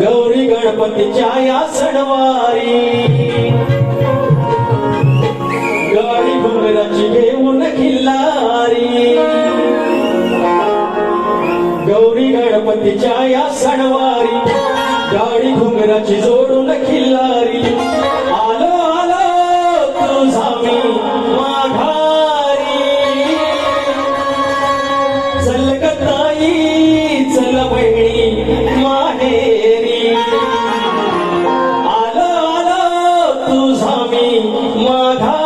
गौरी गणपतीच्या या सणवारी. गाडी घुमराची घेऊन खिल्लारी. गौरी गणपतीच्या या सणवारी. गाडी घुमराची जोडून खिल्लारी. आलो आलो तुझा मी माघारी. चल गताई चल बहिणी. মাধা